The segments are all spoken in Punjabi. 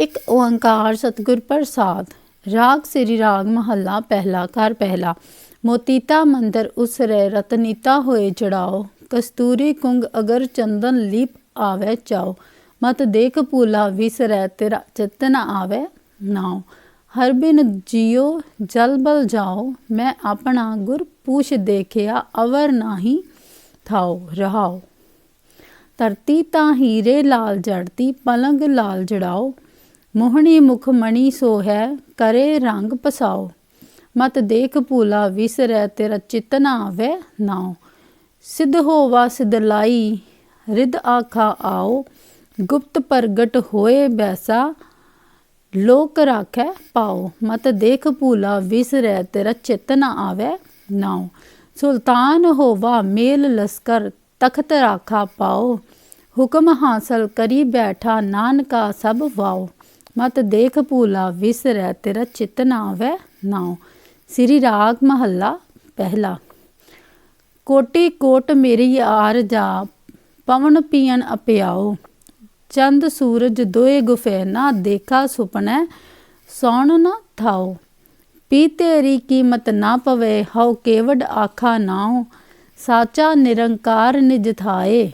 ਇੱਕ ਓੰਕਾਰ ਸਤਿਗੁਰ ਪ੍ਰਸਾਦ। ਰਾਗ ਸ੍ਰੀ ਰਾਗ ਮਹੱਲਾ ਪਹਿਲਾ, ਘਰ ਪਹਿਲਾ। ਮੋਤੀਤਾ ਮੰਦਰ ਉਸਰੇ ਰਤਨੀਤਾ ਹੋਏ ਚੜਾਓ। ਕਸਤੂਰੀ ਕੁੰਗ ਅਗਰ ਚੰਦਨ ਲੀਪ ਆਵੇ ਚਾਓ। ਮਤ ਦੇਖ ਭੂਲਾ ਵਿਸਰੈ ਤੇਰਾ ਚਿਤ ਨ ਆਵੇ ਨਾਉ। ਹਰ ਬਿਨ ਜਿਉ ਜਲ ਬਲ ਜਾਓ। ਮੈਂ ਆਪਣਾ ਗੁਰ ਪੂਛ ਦੇਖਿਆ, ਅਵਰ ਨਾਹੀ ਥਾਓ, ਰਹਾਓ। ਧਰਤੀ ਤਾਂ ਹੀਰੇ ਲਾਲ ਜੜਤੀ, ਪਲੰਗ ਲਾਲ ਜੜਾਓ। ਮੋਹਣੀ ਮੁਖ ਮਣੀ ਸੋ ਹੈ, ਕਰੇ ਰੰਗ ਪਸਾਓ। ਮਤ ਦੇਖ ਭੂਲਾ ਵਿਸਰੈ, ਤੇਰਾ ਚਿਤ ਨਾ ਆਵੇ ਨਾਉ। ਸਿਧ ਹੋਵਾ, ਸਿਧ ਲਾਈ ਰਿਦ ਆਖਾ ਆਓ। ਗੁਪਤ ਪ੍ਰਗਟ ਹੋਏ ਬੈਸਾ, ਲੋਕ ਰਾਖੈ ਪਾਓ। ਮਤ ਦੇਖ ਭੂਲਾ ਵਿਸਰੈ, ਤੇਰਾ ਚਿਤ ਨਾ ਆਵੇ ਨਾਉ। ਸੁਲਤਾਨ ਹੋਵਾ, ਮੇਲ ਲਸਕਰ, ਤਖਤ ਰਾਖਾ ਪਾਓ। ਹੁਕਮ ਹਾਸਲ ਕਰੀ ਬੈਠਾ, ਨਾਨਕਾ ਸਭ ਵਾਓ। ਮਤ ਦੇਖ ਭੂਲਾ ਵਿਸਰੈ, ਤੇਰਾ ਚਿਤ ਨਾ ਆਵੇ ਨਾਉ। ਸ੍ਰੀ ਰਾਗ ਮਹੱਲਾ ਪਹਿਲਾ। ਕੋਟੀ ਕੋਟ ਮੇਰੀ ਆਰ ਜਾ, ਪਵਨ ਪੀਣ ਅਪਿਆਓ ਚੰਦ ਸੂਰਜ ਦੋਏ ਗੁਫੈ, ਨਾ ਦੇਖਾ ਸੁਪਨੈ, ਸੌਣ ਨਾ ਥਾਓ ਪੀ ਤੇਰੀ ਕੀਮਤ ਨਾ ਪਵੇ, ਹਉ ਕੇਵਡ ਆਖਾ ਨਾਉ। ਸਾਚਾ ਨਿਰੰਕਾਰ ਨਿਜ ਥਾਏ।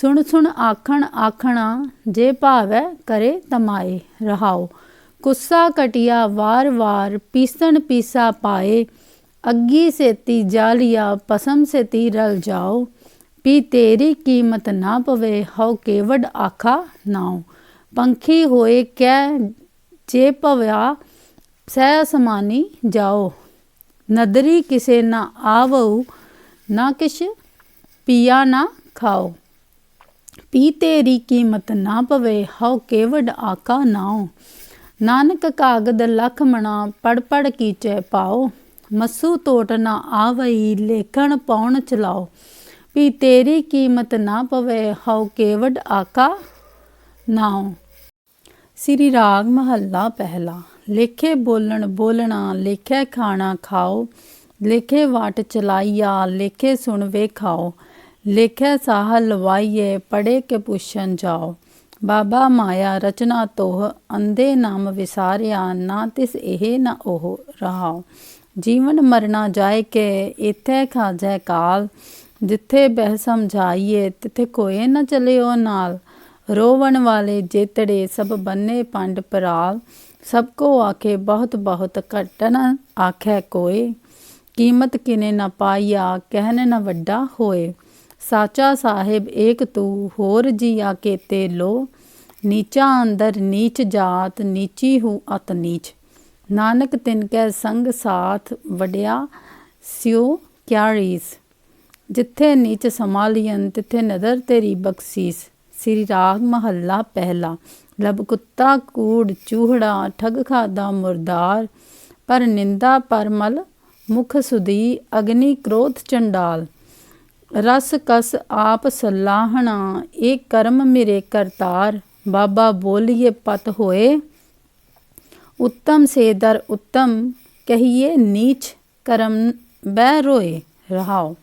ਸੁਣ ਸੁਣ ਆਖਣ ਆਖਣਾ, ਜੇ ਭਾਵੈ ਕਰੇ ਤਮਾਏ, ਰਹਾਓ। ਕੁੱਸਾ ਕਟਿਆ ਵਾਰ ਵਾਰ, ਪੀਸਣ ਪੀਸਾ ਪਾਏ। ਅੱਗੀ ਸੇਤੀ ਜਾਲੀਆ, ਪਸਮ ਸੇਤੀ ਰਲ ਜਾਓ। ਪੀ ਤੇਰੀ ਕੀਮਤ ਨਾ ਪਵੇ, ਹਉ ਕੇਵਡ ਆਖਾ ਨਾਉ। ਪੰਖੀ ਹੋਏ ਕਹਿ, ਜੇ ਭਵਿਆ, ਸਹਿ ਸਮਾਨੀ ਜਾਓ। ਨਦਰੀ ਕਿਸੇ ਨਾ ਆਵਉ ਨਾ ਕਿਛ ਪੀਆ ਨਾ ਖਾਓ। ਪੀ ਤੇਰੀ ਕੀਮਤ ਨਾ ਪਵੇ, ਹਉ ਕੇਵਡ ਆਕਾ ਨਾਉ। ਨਾਨਕ ਕਾਗਦ ਲਖ ਮਣਾ ਪੜ ਪੜ ਕੀਚੈ ਪਾਓ ਮਸੂ ਤੋਟ ਨਾ ਆਵਈ, ਲੇਖਣ ਪਾਉਣ ਚਲਾਓ ਪੀ ਤੇਰੀ ਕੀਮਤ ਨਾ ਪਵੇ, ਹਉ ਕੇਵਡ ਆਕਾ ਨਾਉ। ਸ੍ਰੀ ਰਾਗ ਮਹੱਲਾ ਪਹਿਲਾ, ਲੇਖੇ ਬੋਲਣ ਬੋਲਣਾ, ਲੇਖੇ ਖਾਣਾ ਖਾਓ। ਲੇਖੇ ਵਾਟ ਚਲਾਈਆ, ਲੇਖੇ ਸੁਣ ਵੇਖਾਓ ਲੇਖਿਆ ਸਾਹ ਲਵਾਈਏ ਪੜੇ ਕੇ ਪੁੱਛਣ ਜਾਓ। ਬਾਬਾ ਮਾਇਆ, ਰਚਨਾ ਤੋਹ ਅੰਦੇ ਨਾਮ ਵਿਸਾਰਿਆ, ਨਾ ਤਿਸ ਇਹ ਨਾ ਉਹ ਰਹਾਓ ਜੀਵਨ ਮਰਨਾ ਜਾਏ ਕੇ ਇਥੇ ਖਾਜੈ ਕਾਲ। ਜਿੱਥੇ ਬਹਿ ਸਮਝਾਈਏ, ਤਿੱਥੇ ਕੋਏ ਨਾ ਚਲਿਓ ਨਾਲ। ਰੋਵਣ ਵਾਲੇ ਜੇਤੜੇ ਸਭ ਬੰਨੇ ਪੰਡ ਪਰਾਲ। ਸਭ ਕੋ ਆਖੇ, ਬਹੁਤ ਬਹੁਤ ਘਟਨ ਆਖੇ ਕੋਏ। ਕੀਮਤ ਕਿਨੇ ਨਾ ਪਾਈਆ, ਕਹਿਣ ਨਾ ਵੱਡਾ ਹੋਏ। ਸਾਚਾ ਸਾਹਿਬ ਏਕ ਤੂ, ਹੋਰ ਜੀਆ ਕੇਤੇ ਲੋ। ਨੀਚਾ ਅੰਦਰ ਨੀਚ ਜਾਤ, ਨੀਚੀ ਹੂ ਅਤ ਨੀਚ। ਨਾਨਕ ਤਿਨ ਕੈ ਸੰਗ ਸਾਥ ਵਡਿਆ ਸਿਉ ਕਿਆ ਰੀਸ। ਜਿੱਥੇ ਨੀਚ ਸਮਾਲੀਨ ਤਿੱਥੇ ਨਦਰ ਤੇਰੀ ਬਖਸ਼ੀਸ। ਸ੍ਰੀ ਰਾਗ ਮਹੱਲਾ ਪਹਿਲਾ। ਲਬ ਕੁੱਤਾ ਕੂੜ ਚੂਹੜਾ, ਠਗ ਖਾਦਾ ਮੁਰਦਾਰ। ਪਰ ਨਿੰਦਾ ਪਰਮਲ ਮੁਖ ਸੁਦੀ ਅਗਨੀ ਕ੍ਰੋਧ ਚੰਡਾਲ। ਰਸ ਕਸ ਆਪ ਸਲਾਹਣਾ, ਇਹ ਕਰਮ ਮੇਰੇ ਕਰਤਾਰ। ਬਾਬਾ ਬੋਲੀਏ ਪਤ ਹੋਏ। ਉੱਤਮ ਸੇ ਦਰ ਉੱਤਮ, ਕਹੀਏ ਨੀਚ ਕਰਮ ਬਹਿ ਰੋਏ, ਰਹਾਓ।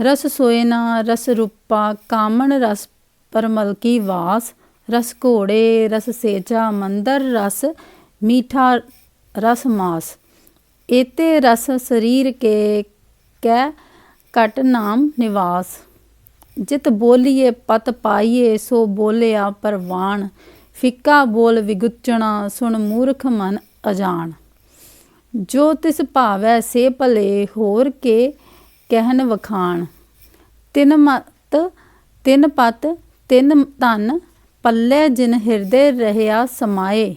ਰਸ ਸੋਏ ਨਾ, ਰਸ ਰੂਪਾ, ਕਾਮਣ ਰਸ ਪਰਮਲ ਕੀ ਵਾਸ। ਰਸ ਘੋੜੇ, ਰਸ ਸੇਜਾ, ਮੰਦਰ ਰਸ, ਮੀਠਾ ਰਸ ਮਾਸ। ਏਤੇ ਰਸ ਸਰੀਰ ਕੇ ਕੈ ਘਟ ਨਾਮ ਨਿਵਾਸ। ਜਿਤ ਬੋਲੀਏ ਪਤ ਪਾਈਏ, ਸੋ ਬੋਲਿਆ ਪਰਵਾਨ ਫਿੱਕਾ ਬੋਲ ਵਿਗੁੱਚਣਾ, ਸੁਣ ਮੂਰਖ ਮਨ ਅਜਾਣ। ਜੋ ਤਿਸ ਭਾਵੈ ਸੇ ਭਲੇ, ਹੋਰ ਕੇ ਕਹਿਣ ਵਖਾਣ। ਤਿਨ ਮਤ, ਤਿਨ ਪਤ, ਤਿਨ ਧਨ ਪੱਲੇ ਜਿਨ ਹਿਰਦੇ ਰਹਿਆ ਸਮਾਏ।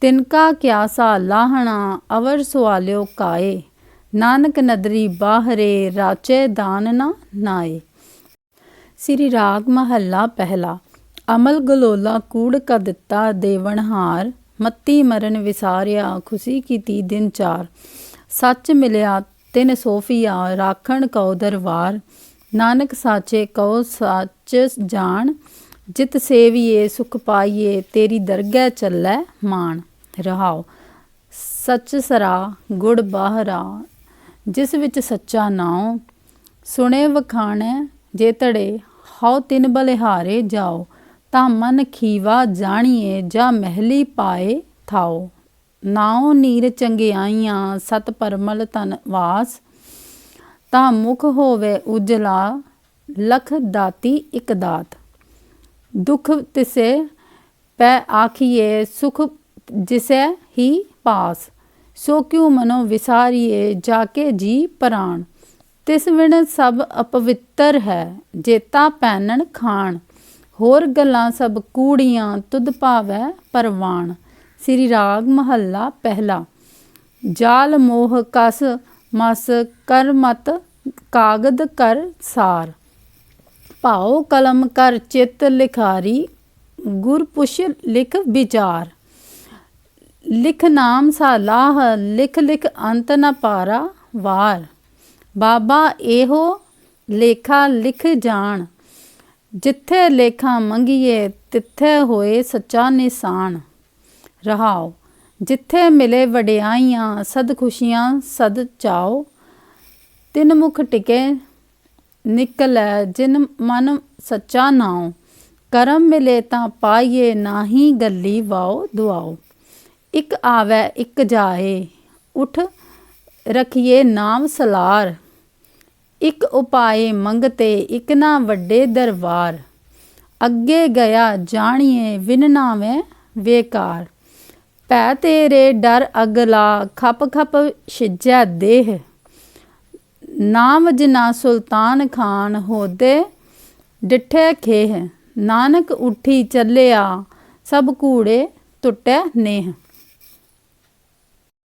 ਤਿਨਕਾ ਕਿਆ ਸਾ ਲਾਹਣਾ, ਅਵਰ ਸੁਆਲਿਓ ਕਾਏ। ਨਾਨਕ ਨਦਰੀ ਬਾਹਰੇ ਰਾਚੇ ਦਾਨ ਨਾ ਨਾਏ। ਸ੍ਰੀ ਰਾਗ ਮਹੱਲਾ ਪਹਿਲਾ। ਅਮਲ ਗਲੋਲਾ ਕੂੜ ਕ ਦਿੱਤਾ ਦੇਵਨਹਾਰ ਮੱਤੀ ਮਰਨ ਵਿਸਾਰਿਆ ਖੁਸ਼ੀ ਕੀਤੀ ਦਿਨ ਚਾਰ। ਸੱਚ ਮਿਲਿਆ ਤਿਨ ਸੋਫੀਆ ਰਾਖਣ ਕਉ ਦਰਬਾਰ ਨਾਨਕ ਸਾਚੇ ਕਉ ਸੱਚ ਜਾਣ। ਜਿਤ ਸੇਵੀਏ ਸੁਖ ਪਾਈਏ ਤੇਰੀ ਦਰਗਹਿ ਚੱਲੈ ਮਾਨ ਰਹਾਓ। ਸੱਚ ਸਰਾ ਗੁੜ ਬਾਹਰਾ ਜਿਸ ਵਿੱਚ ਸੱਚਾ ਨਾਉ, ਸੁਣੇ ਵਖਾਣੈ, ਜੇ ਤੜੇ ਹਉ ਤਿਨ ਬਲਿਹਾਰੇ ਜਾਓ ਤਾਂ ਮਨ ਖੀਵਾ ਜਾਣੀਏ ਜਾਂ ਮਹਿਲੀ ਪਾਏ ਥਾਓ ਨਾਉ ਨੀਰ ਚੰਗਿਆਈਆਂ, ਸਤ ਪਰਮਲ ਤਨ ਵਾਸ, ਤਾਂ ਮੁਖ ਹੋਵੇ ਉਜਲਾ, ਲਖ ਦਾਤੀ ਇਕ ਦਾਤ। ਦੁਖ ਤਿਸੇ ਪੈ ਆਖੀਏ ਸੁਖ ਜਿਸੈ ਹੀ ਪਾਸ। ਸੋ ਕਿਉ ਮਨੋ ਵਿਸਾਰੀਏ ਜਾ ਕੇ ਜੀ ਪ੍ਰਾਣ। ਤਿਸ ਵਿਣ ਸਭ ਅਪਵਿੱਤਰ ਹੈ, ਜੇਤਾ ਪੈਨਣ ਖਾਣ। ਹੋਰ ਗੱਲਾਂ ਸਭ ਕੂੜੀਆਂ ਤੁਧ ਭਾਵੈ ਪਰਵਾਣ। ਸ੍ਰੀ ਰਾਗ ਮਹੱਲਾ ਪਹਿਲਾ। ਜਾਲ ਮੋਹ ਕਸ ਮਸ ਕਰ ਮਤ ਕਾਗਦ ਕਰ ਸਾਰ। ਭਾਉ ਕਲਮ ਕਰ ਚਿਤ ਲਿਖਾਰੀ ਗੁਰਪੁਸ਼ ਲਿਖ ਵਿਚਾਰ। ਲਿਖ ਨਾਮ ਸਾਲਾਹ, ਲਿਖ ਲਿਖ ਅੰਤ ਨ ਪਾਰਾ ਵਾਰ। ਬਾਬਾ ਇਹੋ ਲੇਖਾ ਲਿਖ ਜਾਣ। ਜਿੱਥੇ ਲੇਖਾ ਮੰਗੀਏ, ਤਿੱਥੇ ਹੋਏ ਸੱਚਾ ਨਿਸ਼ਾਨ। ਰਹਾਓ, ਜਿੱਥੇ ਮਿਲੇ ਵਡਿਆਈਆਂ, ਸਦ ਖੁਸ਼ੀਆਂ, ਸਦ ਚਾਓ। ਤਿੰਨ ਮੁਖ ਟਿਕੇ ਨਿਕਲੈ, ਜਿਨ ਮਨ ਸੱਚਾ ਨਾਉ। ਕਰਮ ਮਿਲੇ ਤਾਂ ਪਾਈਏ, ਨਾਹੀ ਗੱਲੀ ਵਾਓ ਦੁਆਓ। ਇੱਕ ਆਵੈ, ਇੱਕ ਜਾਏ। ਉਠ, ਰਖੀਏ ਨਾਮ ਸਲਾਰ। ਇੱਕ ਉਪਾਏ ਮੰਗਤੇ, ਇੱਕ ਨਾ ਵੱਡੇ ਦਰਬਾਰ। ਅੱਗੇ ਗਿਆ ਜਾਣੀਏ, ਵਿਨ ਨਾਵੇਂ ਵੇਕਾਰ। ਭੈ ਤੇਰੇ ਡਰ ਅਗਲਾ, ਖਪ ਖਪ ਛਿਜੈ ਦੇਹ। ਨਾਮ ਜਿਨਾ ਸੁਲਤਾਨ ਖਾਨ ਹੋਦੇ, ਡਿਠੇ ਖੇਹ। ਨਾਨਕ ਉਠੀ ਚੱਲਿਆ, ਸਭ ਕੂੜੇ ਟੁੱਟੇ ਨੇਹ।